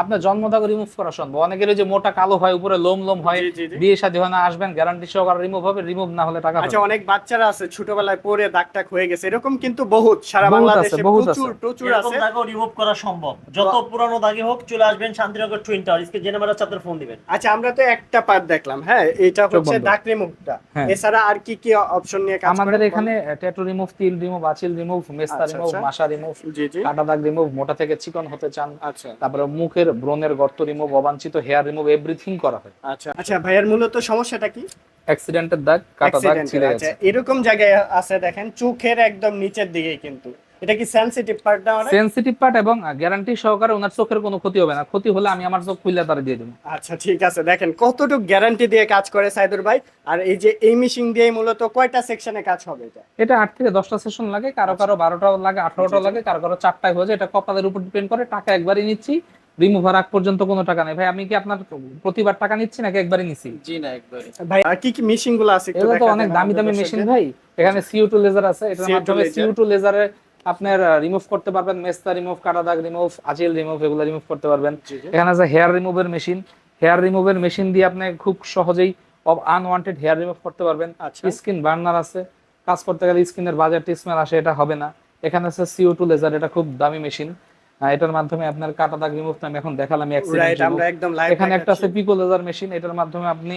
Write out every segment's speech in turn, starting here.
আপনার জন্মদাগ রিমুভ করা সম্ভব। অনেকের যে মোটা কালো হয় উপরে লোম লোম হয়। বিয়ে শাদী হয় না আসবেন গ্যারান্টি সহকারে রিমুভ হবে রিমুভ না হলে টাকা আচ্ছা অনেক বাচ্চারা আছে ছোটবেলায় পরে দাগ টাক হয়ে গেছে এরকম কিন্তু বহুত সারা বাংলাদেশে প্রচুর প্রচুর আছে। দাগও রিমুভ করা সম্ভব। যত পুরানো দাগে হোক চলে আসবেন শান্তিনগর টুইন টাওয়ার স্ক্রিন যে নাম্বার আছে আপনার ফোন দিবেন। আচ্ছা আমরা তো একটা পার্ট দেখলাম হ্যাঁ? এটা হচ্ছে দাগ রিমুভটা হ্যাঁ। এছাড়া আর কি কি অপশন নিয়ে কাজ আমাদের এখানে ট্যাটু রিমুভ তিল রিমুভ আচিল রিমুভ মেস্তা রিমুভ। মাসা রিমুভ জি জি। কাটা দাগ রিমুভ মোটা থেকে চিকন হতে চান। আচ্ছা। তারপরে মুখের ব্রণের গর্ত রিমুভ অবাঞ্ছিত হেয়ার রিমুভ এভরিথিং করা হয়। আচ্ছা আচ্ছা ভাইয়ার মূলত সমস্যাটা কি? অ্যাক্সিডেন্টের দাগ কাটা দাগ ছিঁড়ে আচ্ছা এরকম জায়গায় আছে দেখেন চোখের একদম নিচের দিকেই কিন্তু। এটা কি সেনসিটিভ পার্ট না সেনসিটিভ পার্ট এবং গ্যারান্টি সহকারে ওনার চোখের কোনো ক্ষতি হবে না। ক্ষতি হলে আমি আমার চোখ খুলে তারা দিয়ে দেবো। আচ্ছা ঠিক আছে দেখেন কতটুকু গ্যারান্টি দিয়ে কাজ করে সাইদুর ভাই। আর এই যে এই মেশিন দিয়ে মূলত কয়টা সেকশনে কাজ হবে এটা? এটা আট থেকে দশটা সেশন লাগে কারও কারও বারোটাও লাগে আঠারোটাও লাগে কারও কারও চারটায় হয়ে যায়। এটা কপালের উপর ডিপেন্ড করে টাকা একবারই নিচ্ছি। রিমুভার আগ পর্যন্ত কোনো টাকা নেই। ভাই আমি কি আপনার প্রতিবার টাকা নিচ্ছি নাকি একবারই নিচ্ছি জি না একবারে ভাই আর কি কি মেশিনগুলো আছে একটু এগুলো তো অনেক দামি দামি মেশিন ভাই। এখানে সিউ টু লেজার আছে এটার মাধ্যমে laser। লেজারে আপনার রিমুভ করতে পারবেন মেস্তা রিমুভ কাটা দাগ রিমুভ আচিল রিমুভ এগুলো রিমুভ করতে পারবেন। এখানে আছে হেয়ার রিমুভের মেশিন হেয়ার রিমুভের মেশিন দিয়ে আপনি খুব সহজেই আনওয়ান্টেড হেয়ার রিমুভ করতে পারবেন। আচ্ছা। স্কিন বার্নার আছে। কাজ করতে গেলে স্কিনের বাজার স্মেল আসে এটা হবে না। এখানে আছে সিও টু লেজার এটা খুব দামি মেশিন এটার মাধ্যমে আপনার কাটা দাগ রিমুভ আমি এখন দেখালাম অ্যাক্সিডেন্ট আমরা একদম লাইভ এখানে একটা আছে পিকো লেজার মেশিন এটার মাধ্যমে আপনি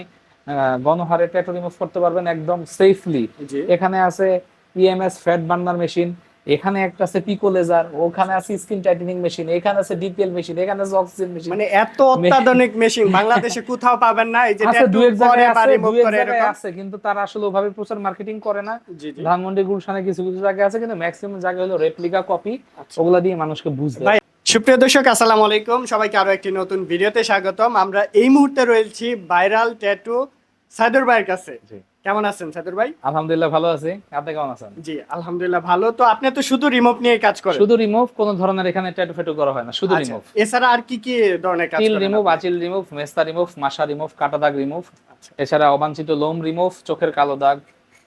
গণহারে ট্যাটু রিমুভ করতে পারবেন একদম সেফলি এখানে আছে ইএমএস ফ্যাট বার্নার মেশিন এখানে একটা আছে পিকো লেজার ওখানে আছে স্কিন টাইটেনিং মেশিন এখানে আছে ডিপিএল মেশিন এখানে আছে অক্সিজেন মেশিন মানে এত অত্যাধুনিক মেশিন বাংলাদেশে কোথাও পাবেন না এই যে দু এক করে জায়গায় বা দু করে এরকম। আছে কিন্তু তারা আসলে ওভাবে প্রচার মার্কেটিং করে না ধানমন্ডি গুলশানে কিছু কিছু জায়গা আছে কিন্তু ম্যাক্সিমাম জায়গা হলো রেপ্লিকা কপি আচ্ছা। ওগুলা দিয়ে মানুষকে বুঝতে সুপ্রিয় দর্শক আসসালামু আলাইকুম সবাইকে আরও একটি নতুন ভিডিওতে স্বাগতম আমরা এই মুহূর্তে রয়েছি ভাইরাল ট্যাটু সাদুর ভাইয়ের কাছে জি। কেমন আছেন সাদুর ভাই? আলহামদুলিল্লাহ ভালো আছি। আপনি কেমন আছেন? জি আলহামদুলিল্লাহ ভালো। তো আপনি তো শুধু রিমোভ নিয়ে কাজ করেন? শুধু রিমুভ কোন ধরনের এখানে ট্যাটু ফেটু করা হয় না শুধু আচ্ছা, রিমুভ এছাড়া আর কি কি ধরনের কাজ করেন রিমুভ আচিল রিমুভ মেস্তা রিমুভ মাসা রিমুভ কাটা দাগ রিমুভ আচ্ছা। এছাড়া অবাঞ্ছিত লোম রিমুভ চোখের কালো দাগ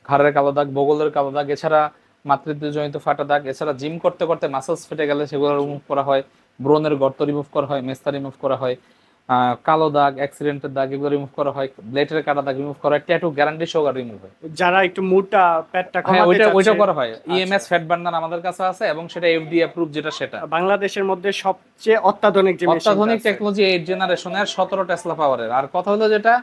ঘাড়ের কালো দাগ বগলের কালো দাগ এছাড়া মাতৃত্বজনিত ফাটা দাগ এছাড়া জিম করতে করতে মাসেলস ফেটে গেলে সেগুলো রিমুভ করা হয় ব্রণের গর্ত রিমুভ করা হয় মেস্তা রিমুভ করা হয়। কালো দাগ অ্যাক্সিডেন্টের দাগ এগুলো রিমুভ করা হয়। ব্লেডের কাটা দাগ রিমুভ করা হয় ট্যাটু গ্যারান্টি সহকার রিমুভ হয়। যারা একটু মোটা পেটটা হ্যাঁ কমাতে ওইটা ওইটা করা হয়। ইএমএস ফ্যাট বার্নার আমাদের কাছে আছে এবং সেটা এফডি অ্যাপ্রুভ যেটা সেটা। বাংলাদেশের মধ্যে সবচেয়ে অত্যাধুনিক যে অত্যাধুনিক। টেকনোলজি এইট জেনারেশনের সতেরো টেসলা পাওয়ারের আর কথা হলো যেটা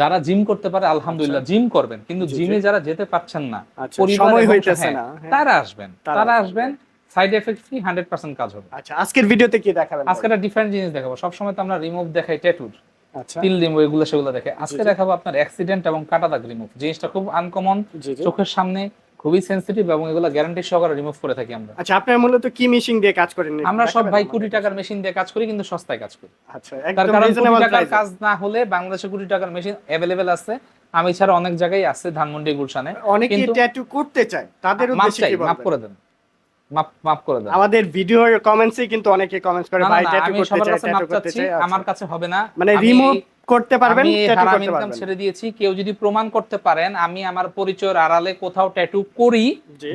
যারা জিম করতে পারে আলহামদুলিল্লাহ জিম করবেন। কিন্তু। জিমে যারা যেতে পারছেন না আচ্ছা, সময় হইতেছে হ্যাঁ, না, হ্যাঁ। তারা আসবেন। তারা আসবেন। Side effect free hundred percent কাজ হবে। আচ্ছা আজকের ভিডিওতে কি দেখাবেন আজকে একটা ডিফারেন্ট জিনিস দেখাবো। সবসময় তো আমরা রিমুভ দেখাই ট্যাটুর আচ্ছা। তিল রিমুভ এগুলো সেগুলো দেখে আজকে দেখাবো আপনার অ্যাক্সিডেন্ট এবং কাটা দাগ রিমুভ জিনিসটা খুব আনকমন চোখের সামনে খুবই সেন্সিটিভ এবং এগুলো গ্যারান্টি সহকারে রিমুভ করে থাকি আমরা। আচ্ছা আপনার মূলত কি মেশিন দিয়ে কাজ করেন? আমরা সব ভাই? কোটি টাকার মেশিন দিয়ে কাজ করি কিন্তু সস্তায় কাজ করি। আচ্ছা একদম রিজনেবল টাকার কাজ না হলে বাংলাদেশে কোটি টাকার মেশিন অ্যাভেলেবেল আছে। আমি ছাড়া অনেক জায়গায় আছে ধানমন্ডি গুলশানে। অনেকে ট্যাটু করতে চায় তাদের উদ্দেশ্যে কি মাপ বলবেন? করে দেন। মাপ মাপ করে দেন। আমাদের ভিডিওর কমেন্টসে কিন্তু অনেকে কমেন্টস করে ভাই ট্যাটু করতে চাই ট্যাটু করতে চাই। আচ্ছা। আমার কাছে হবে না। মানে রিমুভ করতে পারবেন ট্যাটু করতে পারবেন। ছেড়ে দিয়েছি। কেউ যদি প্রমাণ করতে পারেন আমি আমার পরিচয়ের আড়ালে কোথাও ট্যাটু করি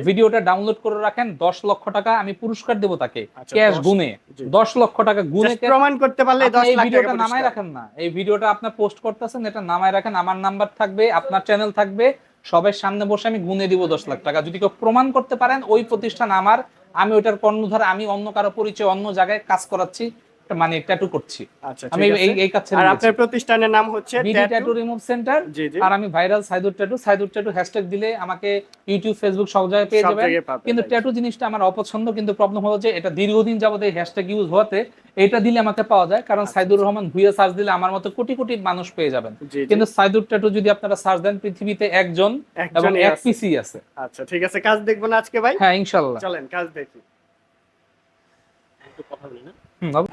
ভিডিওটা ডাউনলোড করে রাখেন দশ লক্ষ টাকা আমি পুরস্কার দেবো তাকে ক্যাশ গুনে জি। দশ লক্ষ টাকা গুনে প্রমাণ করতে পারলে আপনি 10 এই লাখ ভিডিওটা নামায় রাখেন না। এই ভিডিওটা আপনার পোস্ট করতেছেন এটা নামায় রাখেন। আমার নাম্বার থাকবে আপনার চ্যানেল থাকবে। সবার সামনে বসে আমি গুনে দিব দশ লাখ টাকা। যদি কেউ প্রমাণ করতে পারেন, ওই প্রতিষ্ঠান আমার, আমি ওইটার কর্ণধার, আমি অন্য কারও পরিচয়, অন্য জায়গায় কাজ করাচ্ছি মানে ট্যাটু করছি। আচ্ছা আমি এই এই কাজ ছেড়ে আর আপনার প্রতিষ্ঠানের নাম হচ্ছে বিডি ট্যাটু রিমুভ সেন্টার জি জি। আর আমি viral Saidur tattoo Saidur tattoo hashtag দিলে আমাকে ইউটিউব ফেসবুক সব জায়গায় পেয়ে যাবেন। কিন্তু ট্যাটু জিনিসটা আমার অপছন্দ কিন্তু প্রবলেম হলো যে এটা দীর্ঘদিন যাবত এই হ্যাশট্যাগ ইউজ হওয়াতে এটা দিলে আমাকে পাওয়া যায় কারণ সাইদুর রহমান ভুইয়া সার্চ দিলে আমার মতো কোটি কোটি মানুষ পেয়ে যাবেন। কিন্তু সাইদুর ট্যাটু যদি আপনারা সার্চ দেন পৃথিবীতে একজন এবং এক। পিসি আছে। আচ্ছা ঠিক আছে। কাজ দেখব না আজকে ভাই? হ্যাঁ ইনশাল্লাহ। চলেন কাজ দেখি। একটু কথা বলি না?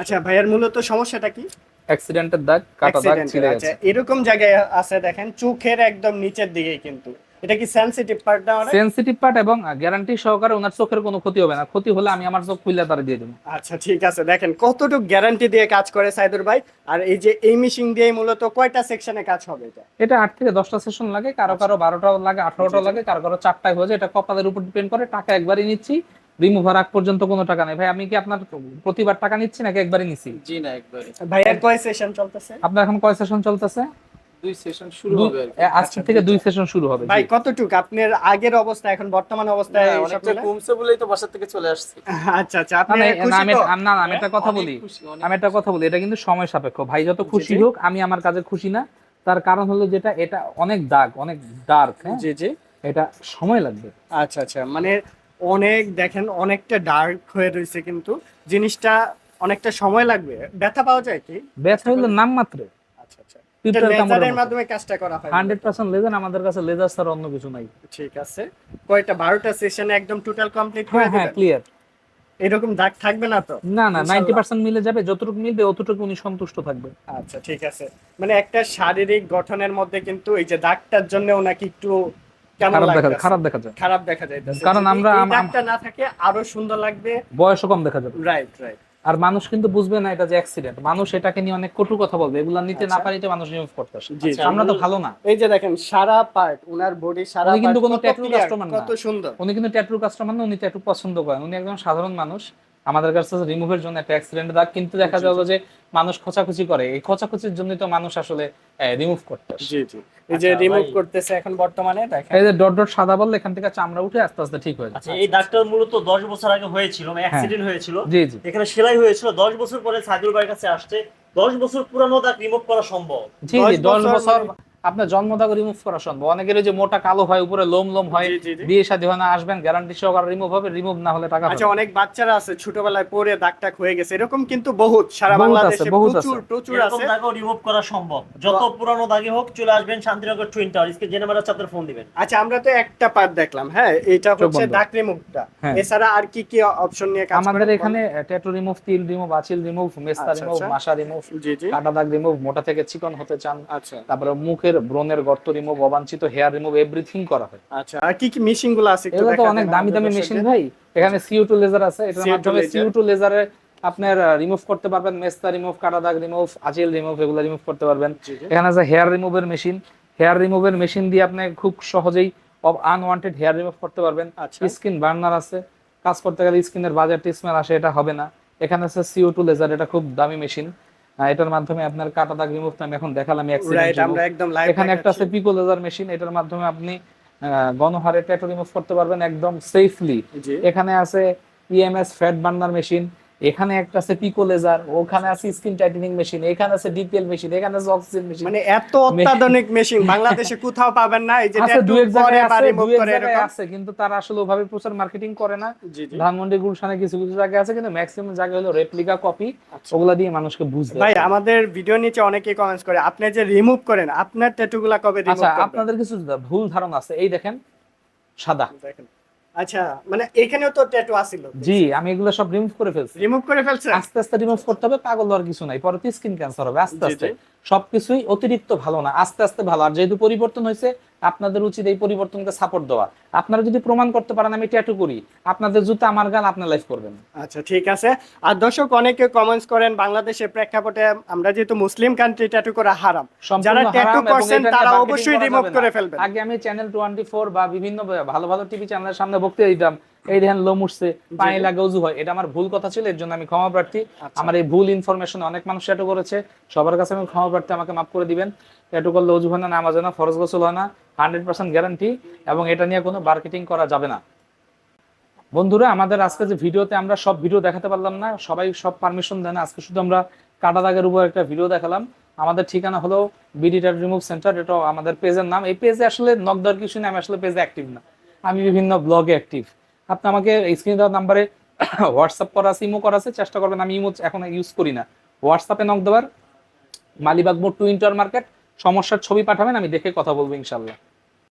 আচ্ছা ভাইয়ার মূলত সমস্যাটা কি? অ্যাক্সিডেন্টের দাগ কাটা দাগ ছিঁড়ে আচ্ছা এরকম জায়গায় আছে দেখেন চোখের একদম নিচের দিকেই কিন্তু। এটা কি সেনসিটিভ পার্ট না সেনসিটিভ পার্ট এবং গ্যারান্টি সহকারে ওনার চোখের কোনো ক্ষতি হবে না। ক্ষতি হলে আমি আমার চোখ খুলে তারা দিয়ে দেবো। আচ্ছা ঠিক আছে দেখেন কতটুকু গ্যারান্টি দিয়ে কাজ করে সাইদুর ভাই? আর এই যে এই মেশিন দিয়ে মূলত কয়টা সেকশনে কাজ হবে এটা? এটা আট থেকে দশটা সেশন লাগে কারও কারও বারোটাও লাগে আঠারোটাও লাগে কারও কারও চারটায় হয়ে যায়। এটা কপালের উপর ডিপেন্ড করে টাকা একবারই নিচ্ছি রিমুভার আগ পর্যন্ত কোনো টাকা নেই। ভাই আমি কি আপনার প্রতিবার টাকা নিচ্ছি নাকি একবারই নিচ্ছি জি না একবারে ভাইয়া কয় সেশন চলতেছে? আপনার এখন কয় সেশন চলতেছে? দুই সেশন শুরু হবে আর আজকে থেকে দুই সেশন শুরু হবে ভাই কতটুক? আপনার আগের অবস্থা এখন বর্তমান অবস্থায় অনেকটা কমছে বলেই তো বাসা থেকে চলে আসছি। আচ্ছা আচ্ছা আপনি খুশি আমি না, আমি একটা কথা বলি। আমি একটা কথা বলি এটা কিন্তু সময় সাপেক্ষ। ভাই যত খুশি হোক আমি আমার কাজে খুশি না। তার কারণ হলো যেটা এটা অনেক দাগ অনেক ডার্ক হ্যাঁ? জি জি। এটা সময় লাগবে। আচ্ছা আচ্ছা মানে অনেক দেখেন অনেকটা ডার্ক হয়ে রয়েছে কিন্তু জিনিসটা অনেকটা সময় লাগবে। ব্যথা পাওয়া যায় কি? ব্যথা হলো নাম মাত্র। আচ্ছা আচ্ছা। লেজারের মাধ্যমে কাজটা করা হয়। লেজার আমাদের কাছে লেজার ছাড়া অন্য কিছু নাই। ঠিক আছে। কয়টা? সেশনে একদম টোটাল কমপ্লিট করে হ্যাঁ হ্যাঁ ক্লিয়ার এরকম দাগ থাকবে না তো? না না নাইনটি ইনশাল্লাহ। পার্সেন্ট মিলে যাবে যতটুকু মিলবে অতটুকু উনি সন্তুষ্ট থাকবে। আচ্ছা ঠিক আছে। মানে একটা শারীরিক গঠনের মধ্যে কিন্তু এই যে দাগটার জন্য ওনাকে একটু কেমন খারাপ দেখা লাগতেছে? খারাপ দেখা যায়। খারাপ দেখা যাইতেছে। কারণ আমরা- দাগটা না থাকে আরও সুন্দর লাগবে। বয়সও কম দেখা যাবে। রাইট রাইট আর মানুষ কিন্তু বুঝবে না এটা যে অ্যাক্সিডেন্ট মানুষ এটাকে নিয়ে অনেক কটু কথা বলবে। এগুলা নিতে না আচ্ছা। পারিতে মানুষ করতে আচ্ছা, আমরা তো ভালো না। এই যে দেখেন সারা পার্ট উনার বডি সারা কিন্তু কোনো clear, customer না। কত সুন্দর। উনি কিন্তু ট্যাটু কাস্টমার না উনি ট্যাটু পছন্দ করেন। উনি একজন সাধারণ মানুষ। আমাদের কাছে রিমুভের জন্য একটা অ্যাক্সিডেন্ট দাগ কিন্তু দেখা গেল যে মানুষ খোঁচাখুচি করে। এই খোঁচাখুচির জন্যই তো মানুষ আসলে রিমুভ করতে জি জি। এই যে আচ্ছা, রিমুভ করতেছে এখন বর্তমানে দেখেন। এই যে ডট ডট সাদা বললে এখান থেকে চামড়া উঠে আস্তে আস্তে ঠিক হয়ে যায়। আচ্ছা এই দাগটা মূলত দশ বছর আগে হয়েছিল মানে অ্যাক্সিডেন্ট হয়েছিল। জি জি। এখানে সেলাই হয়েছিল দশ বছর পরে সাইদুল ভাইয়ের কাছে আসছে। দশ বছর পুরানো দাগ রিমুভ করা সম্ভব। জি দশ জি দশ বছর বছর মানে- আপনার জন্মদাগ রিমুভ করা সম্ভব। অনেকের যে মোটা কালো হয় উপরে লোম লোম হয়। বিয়ে শাদী হয় না আসবেন গ্যারান্টি সহকারে রিমুভ হবে রিমুভ না হলে টাকা আচ্ছা অনেক বাচ্চারা আছে ছোটবেলায় পরে দাগ টাক হয়ে গেছে। এরকম কিন্তু বহুত সারা বাংলাদেশে আছে, প্রচুর আছে। প্রচুর এরকম আছে। দাগও রিমুভ করা সম্ভব। যত পুরানো দাগে হোক চলে আসবেন শান্তিনগর টুইন টাওয়ার ইসকে জেনে মারা আপনার ফোন দিবেন। আচ্ছা আমরা তো একটা পার্ট দেখলাম হ্যাঁ? এটা হচ্ছে দাগ রিমুভটা হ্যাঁ। এছাড়া আর কি কি অপশন নিয়ে কাজ আমাদের এখানে ট্যাটু রিমুভ তিল রিমুভ আচিল রিমুভ মেস্তা রিমুভ। মাসা রিমুভ জি জি। কাটা দাগ রিমুভ মোটা থেকে চিকন হতে চান। আচ্ছা। তারপরে মুখের ব্রণের গর্ত রিমুভ অবাঞ্ছিত হেয়ার রিমুভ এভরিথিং করা হয়। আচ্ছা আর কি কি মেশিনগুলো আছে এগুলো তো অনেক দামি দামি মেশিন ভাই। এখানে সিউ টু লেজার আছে এটার মাধ্যমে। সিউ টু লেজারে আপনার রিমুভ করতে পারবেন মেস্তা রিমুভ কাটা দাগ রিমুভ আচিল রিমুভ এগুলো রিমুভ করতে পারবেন। এখানে আছে হেয়ার রিমুভের মেশিন হেয়ার রিমুভের মেশিন দিয়ে আপনি খুব সহজেই আনওয়ান্টেড হেয়ার রিমুভ করতে পারবেন। আচ্ছা। স্কিন বার্নার আছে। কাজ করতে গেলে স্কিনের বাজার স্মেল আসে এটা হবে না। এখানে আছে সিও টু লেজার এটা খুব দামি মেশিন এটার মাধ্যমে আপনার কাটা দাগ রিমুভ আমি এখন দেখালাম আমরা একদম লাইভ এখানে একটা আছে পিকো লেজার মেশিন এটার মাধ্যমে আপনি গণহারে ট্যাটু রিমুভ করতে পারবেন একদম সেফলি এখানে আছে ইএমএস ফ্যাট বার্নার মেশিন এখানে একটা আছে পিকো লেজার ওখানে আছে স্কিন টাইটেনিং মেশিন এখানে আছে ডিপিএল মেশিন এখানে আছে অক্সিজেন মেশিন মানে এত অত্যাধুনিক মেশিন বাংলাদেশে কোথাও পাবেন না এই যে আছে tattoo দু এক জায়গায় আছে দু এক জায়গায়। আছে কিন্তু তারা আসলে ওভাবে প্রচার মার্কেটিং করে না। ধানমন্ডি গুলশানে কিছু কিছু জায়গা আছে কিন্তু ম্যাক্সিমাম জায়গা হলো রেপ্লিকা কপি আচ্ছা। ওগুলা দিয়ে মানুষকে বুঝতে ভাই আমাদের ভিডিও নিচে অনেকে কমেন্টস করে আপনি যে রিমুভ করেন আপনার ট্যাটু গুলা কবে রিমুভ আচ্ছা আপনাদের কিছু ভুল ধারণা আছে এই দেখেন সাদা। দেখেন। আচ্ছা মানে এখানেও তো ট্যাটু আছিল। জি আমি এগুলো সব রিমুভ করে ফেলছি। রিমুভ করে ফেলছে আস্তে আস্তে রিমুভ করতে হবে পাগল হওয়ার কিছু নাই। পরে স্কিন ক্যান্সার হবে আস্তে আস্তে। সবকিছুই অতিরিক্ত ভালো না আস্তে আস্তে ভালো। আর যেহেতু পরিবর্তন হয়েছে আপনাদের উচিত এই পরিবর্তনকে সাপোর্ট দেওয়া। আপনারা যদি প্রমাণ করতে পারেন আমি ট্যাটু করি আপনাদের জুতো আমার গান আপনার লাইফ করবেন। আচ্ছা ঠিক আছে। আর দর্শক অনেকে কমেন্টস করেন বাংলাদেশের প্রেক্ষাপটে আমরা যেহেতু মুসলিম কান্ট্রি ট্যাটু করা হারাম। যারা ট্যাটু করছেন তারা অবশ্যই রিমুভ করে ফেলবেন। আগে আমি চ্যানেল টোয়েন্টি ফোর বা বিভিন্ন ভালো ভালো টিভি চ্যানেলের সামনে বক্তৃতা দিতাম। এই দেখেন লোম উঠছে পানি লাগে উজু হয়। এটা আমার ভুল কথা ছিল এর জন্য আমি ক্ষমা প্রার্থী। আচ্ছা। আমার এই ভুল ইনফরমেশন অনেক মানুষ ট্যাটু করেছে। সবার কাছে আমি ক্ষমা প্রার্থী আমাকে মাফ করে দিবেন। ট্যাটু করলে উজু হয় না নামাজ হয় না ফরজ গোসল হয় না হান্ড্রেড পার্সেন্ট গ্যারান্টি এবং এটা নিয়ে কোনো মার্কেটিং করা যাবে না। বন্ধুরা আমাদের আজকে যে ভিডিওতে আমরা সব ভিডিও দেখাতে পারলাম না সবাই সব পারমিশন দেন। না। আজকে শুধু আমরা কাটা দাগের উপর একটা ভিডিও দেখালাম। আমাদের ঠিকানা হলো বিডি ট্যাটু রিমুভ সেন্টার এটা আমাদের পেজের নাম। এই পেজে আসলে নক দেওয়ার কিছু নেই আমি আসলে পেজে অ্যাক্টিভ না। আমি বিভিন্ন ব্লগে অ্যাক্টিভ আপনি আমাকে স্ক্রিন দেওয়ার নাম্বারে হোয়াটসঅ্যাপ করা আছে ইমো করা আছে, চেষ্টা করবেন আমি ইমো এখন ইউজ করি না। হোয়াটসঅ্যাপে নক দেওয়ার, মালিবাগ মোড় টু ইন্টার মার্কেট সমস্যার ছবি পাঠাবেন, আমি দেখে কথা বলব ইনশাল্লাহ